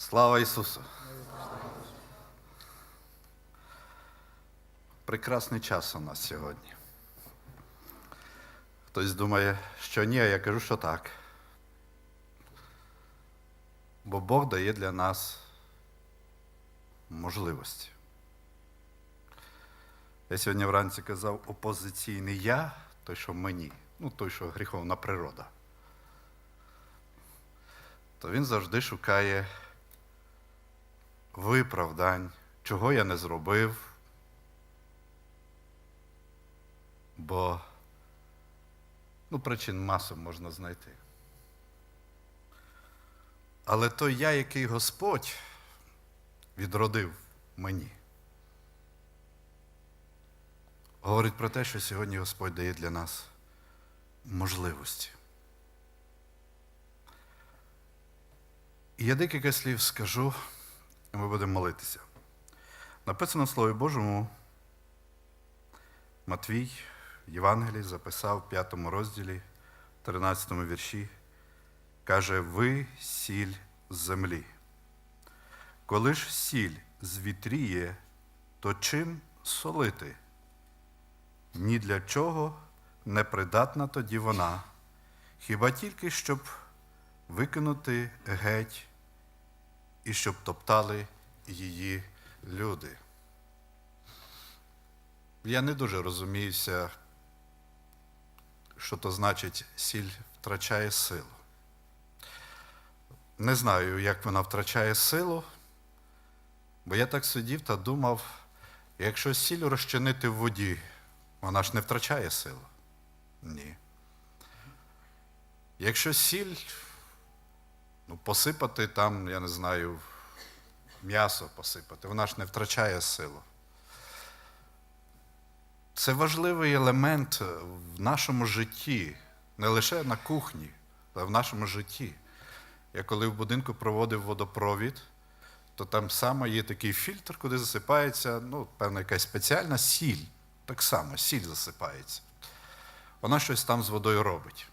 Слава Ісусу! Прекрасний час у нас сьогодні. Хтось думає, що ні, а я кажу, що так. Бо Бог дає для нас можливості. Я сьогодні вранці казав опозиційний я, той, що мені, ну той, що гріховна природа. То він завжди шукає виправдань, чого я не зробив. Бо ну, причин масу можна знайти. Але той я, який Господь відродив мені, говорить про те, що сьогодні Господь дає для нас можливості. І я декілька слів скажу, і ми будемо молитися. Написано в Слові Божому, Матвій в Євангелії записав в 5 розділі, 13 вірші, каже, ви сіль землі. Коли ж сіль звітріє, то чим солити? Ні для чого не придатна тоді вона, хіба тільки щоб викинути геть і щоб топтали її люди. Я не дуже розуміюся, що то значить сіль втрачає силу. Не знаю, як вона втрачає силу, бо я так сидів та думав, якщо сіль розчинити в воді, вона ж не втрачає силу. Ні. Якщо сіль ну, посипати там, я не знаю, м'ясо посипати, вона ж не втрачає силу. Це важливий елемент в нашому житті, не лише на кухні, але в нашому житті. Я коли в будинку проводив водопровід, то там саме є такий фільтр, куди засипається, ну, певна якась спеціальна сіль. Так само, сіль засипається. Вона щось там з водою робить.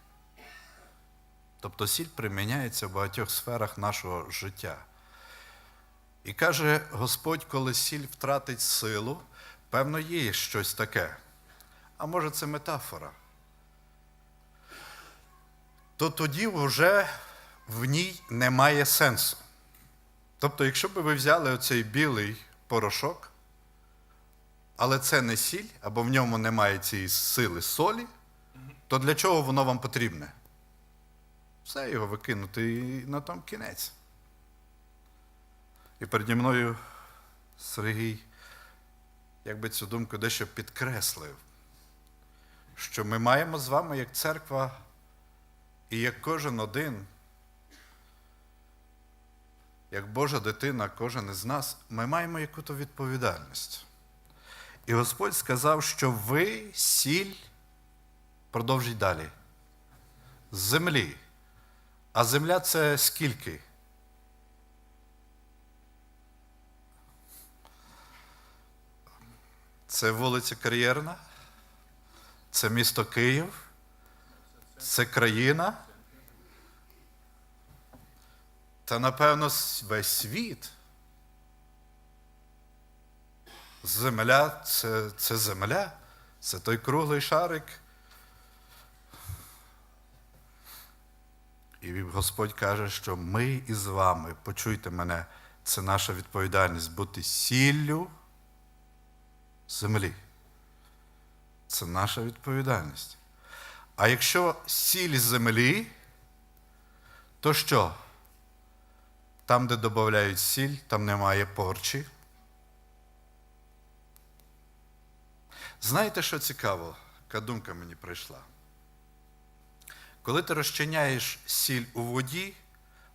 Тобто сіль приміняється в багатьох сферах нашого життя. І каже Господь, коли сіль втратить силу, певно, є щось таке. А може, це метафора. То тоді вже в ній немає сенсу. Тобто, якщо б ви взяли оцей білий порошок, але це не сіль, або в ньому немає цієї сили солі, то для чого воно вам потрібне? Все його викинути і на тому кінець. І переді мною Сергій, якби цю думку дещо підкреслив, що ми маємо з вами як церква і як кожен один, як Божа дитина, кожен із нас, ми маємо яку-то відповідальність. І Господь сказав, що ви сіль, продовжіть далі, землі. А земля це скільки? Це вулиця Кар'єрна, це місто Київ, це країна. Та, напевно, весь світ. Земля це, це земля, це той круглий шарик. І Господь каже, що ми із вами, почуйте мене, це наша відповідальність бути сіллю землі. Це наша відповідальність. А якщо сіль землі, то що? Там, де додають сіль, там немає порчі. Знаєте, що цікаво? Яка думка мені прийшла? Коли ти розчиняєш сіль у воді,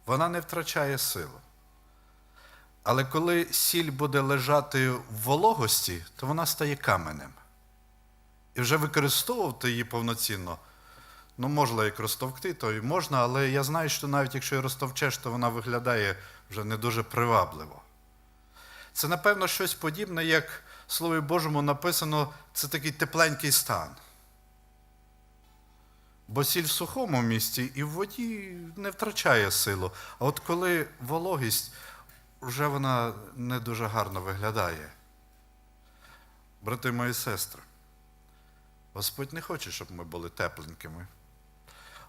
вона не втрачає силу. Але коли сіль буде лежати в вологості, то вона стає каменем. І вже використовувати її повноцінно, ну, можна як розтовкти, то і можна, але я знаю, що навіть якщо її розтовчеш, то вона виглядає вже не дуже привабливо. Це, напевно, щось подібне, як в Слові Божому написано, це такий тепленький стан. Бо сіль в сухому місці і в воді не втрачає силу. А от коли вологість, вже вона не дуже гарно виглядає. Брати мої сестри, Господь не хоче, щоб ми були тепленькими.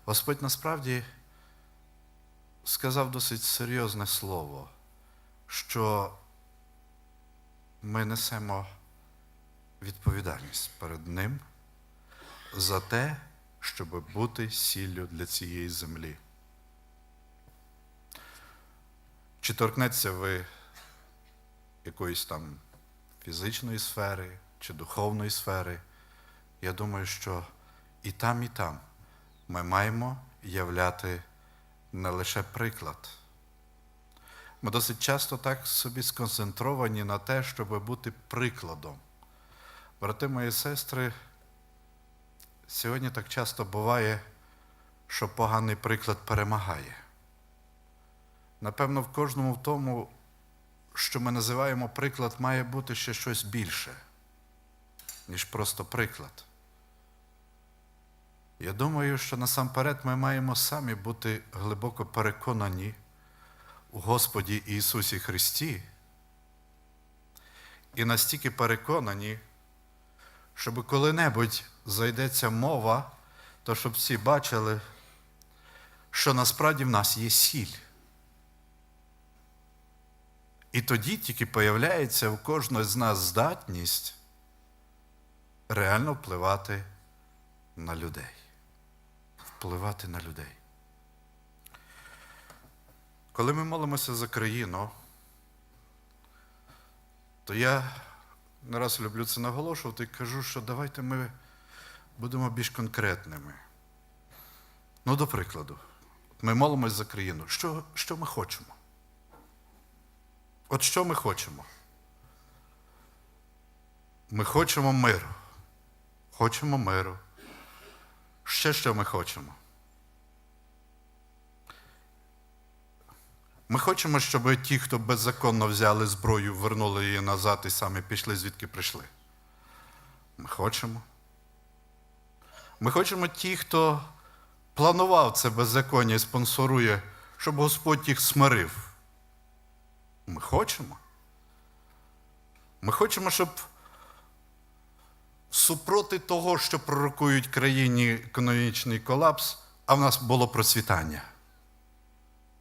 Господь насправді сказав досить серйозне слово, що ми несемо відповідальність перед Ним за те, щоб бути сіллю для цієї землі. Чи торкнеться ви якоїсь там фізичної сфери чи духовної сфери? Я думаю, що і там, і там ми маємо являти не лише приклад. Ми досить часто так собі сконцентровані на те, щоб бути прикладом. Брати мої сестри, сьогодні так часто буває, що поганий приклад перемагає. Напевно, в кожному в тому, що ми називаємо приклад, має бути ще щось більше, ніж просто приклад. Я думаю, що насамперед ми маємо самі бути глибоко переконані у Господі Ісусі Христі і настільки переконані, щоб коли-небудь зайдеться мова, то щоб всі бачили, що насправді в нас є сіль. І тоді тільки появляється у кожного з нас здатність реально впливати на людей. Впливати на людей. Коли ми молимося за країну, то я не раз люблю це наголошувати і кажу, що давайте ми будемо більш конкретними. Ну, до прикладу, ми молимося за країну. Що, що ми хочемо? От що ми хочемо? Ми хочемо миру. Хочемо миру. Ще що ми хочемо? Ми хочемо, щоб ті, хто беззаконно взяли зброю, вернули її назад і самі пішли, звідки прийшли. Ми хочемо. Ми хочемо ті, хто планував це беззаконня і спонсорує, щоб Господь їх смирив. Ми хочемо. Ми хочемо, щоб супроти того, що пророкують країні економічний колапс, а в нас було процвітання.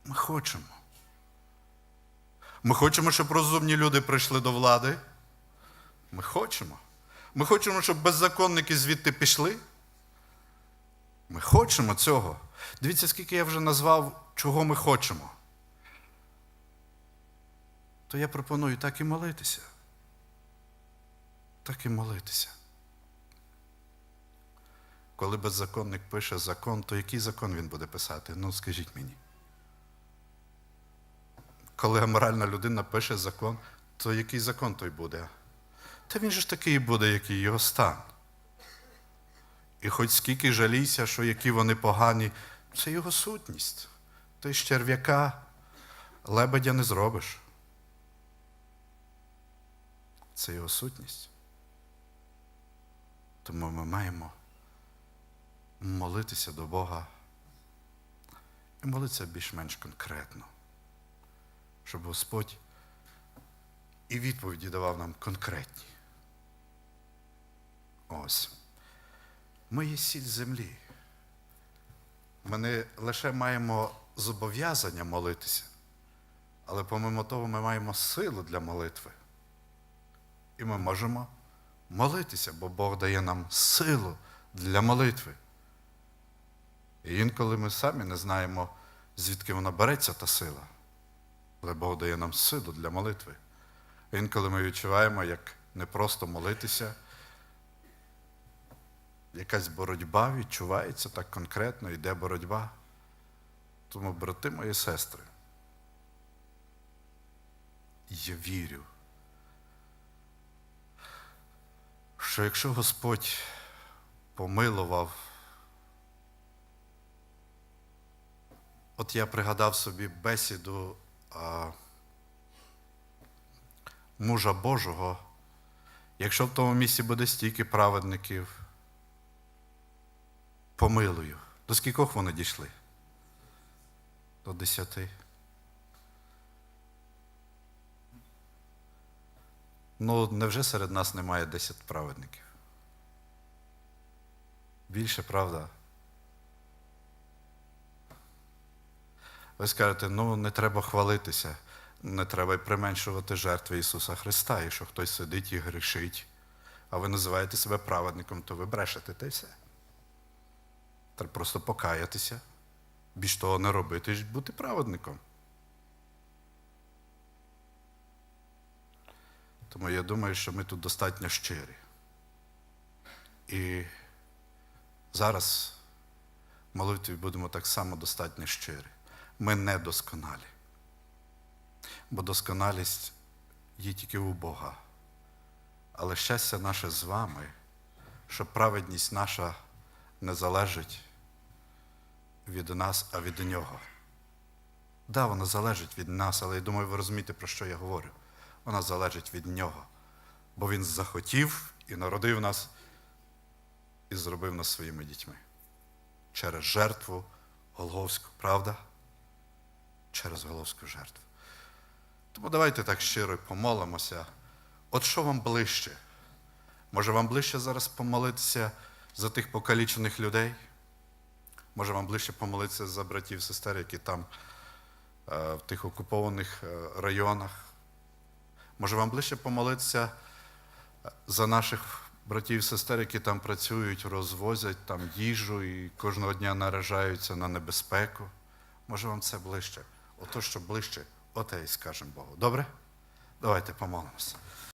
Ми хочемо. Ми хочемо, щоб розумні люди прийшли до влади. Ми хочемо. Ми хочемо, щоб беззаконники звідти пішли. Ми хочемо цього. Дивіться, скільки я вже назвав, чого ми хочемо. То я пропоную так і молитися. Так і молитися. Коли беззаконник пише закон, то який закон він буде писати? Ну, скажіть мені. Коли аморальна людина пише закон, то який закон той буде? Та він же ж такий буде, як і його стан. І хоч скільки жалійся, що які вони погані, це його сутність. Ти з черв'яка лебедя не зробиш. Це його сутність. Тому ми маємо молитися до Бога і молитися більш-менш конкретно, щоб Господь і відповіді давав нам конкретні. Ось. Ми є сіль землі. Ми не лише маємо зобов'язання молитися, але помимо того ми маємо силу для молитви. І ми можемо молитися, бо Бог дає нам силу для молитви. І інколи ми самі не знаємо, звідки вона береться та сила. Але Бог дає нам силу для молитви. Інколи ми відчуваємо, як не просто молитися, якась боротьба відчувається так конкретно, йде боротьба. Тому, брати мої сестри, я вірю, що якщо Господь помилував, от я пригадав собі бесіду а, мужа Божого, якщо в тому місці буде стільки праведників, помилую. До скількох вони дійшли? До десяти. Ну, невже серед нас немає 10 праведників? Більше, правда? Ви скажете, ну не треба хвалитися, не треба й применшувати жертви Ісуса Христа, і що хтось сидить і грішить, а ви називаєте себе праведником, то ви брешете й все. Треба просто покаятися, більш того не робити, ж бути праведником. Тому я думаю, що ми тут достатньо щирі. І зараз в молитві будемо так само достатньо щирі. Ми не досконалі. Бо досконалість є тільки у Бога. Але щастя наше з вами, що праведність наша не залежить від нас, а від нього. Да, вона залежить від нас, але я думаю, ви розумієте, про що я говорю. Вона залежить від нього. Бо він захотів і народив нас і зробив нас своїми дітьми. Через жертву Голговську, правда? Через Голговську жертву. Тому давайте так щиро помолимося. От що вам ближче? Може, вам ближче зараз помолитися за тих покалічених людей? Може, вам ближче помолитися за братів, сестер, які там е, в тих окупованих е, районах? Може, вам ближче помолитися е, за наших братів і сестер, які там працюють, розвозять там їжу і кожного дня наражаються на небезпеку? Може, вам це ближче? Ото, що ближче, оте і скажемо Богу. Добре? Давайте помолимося.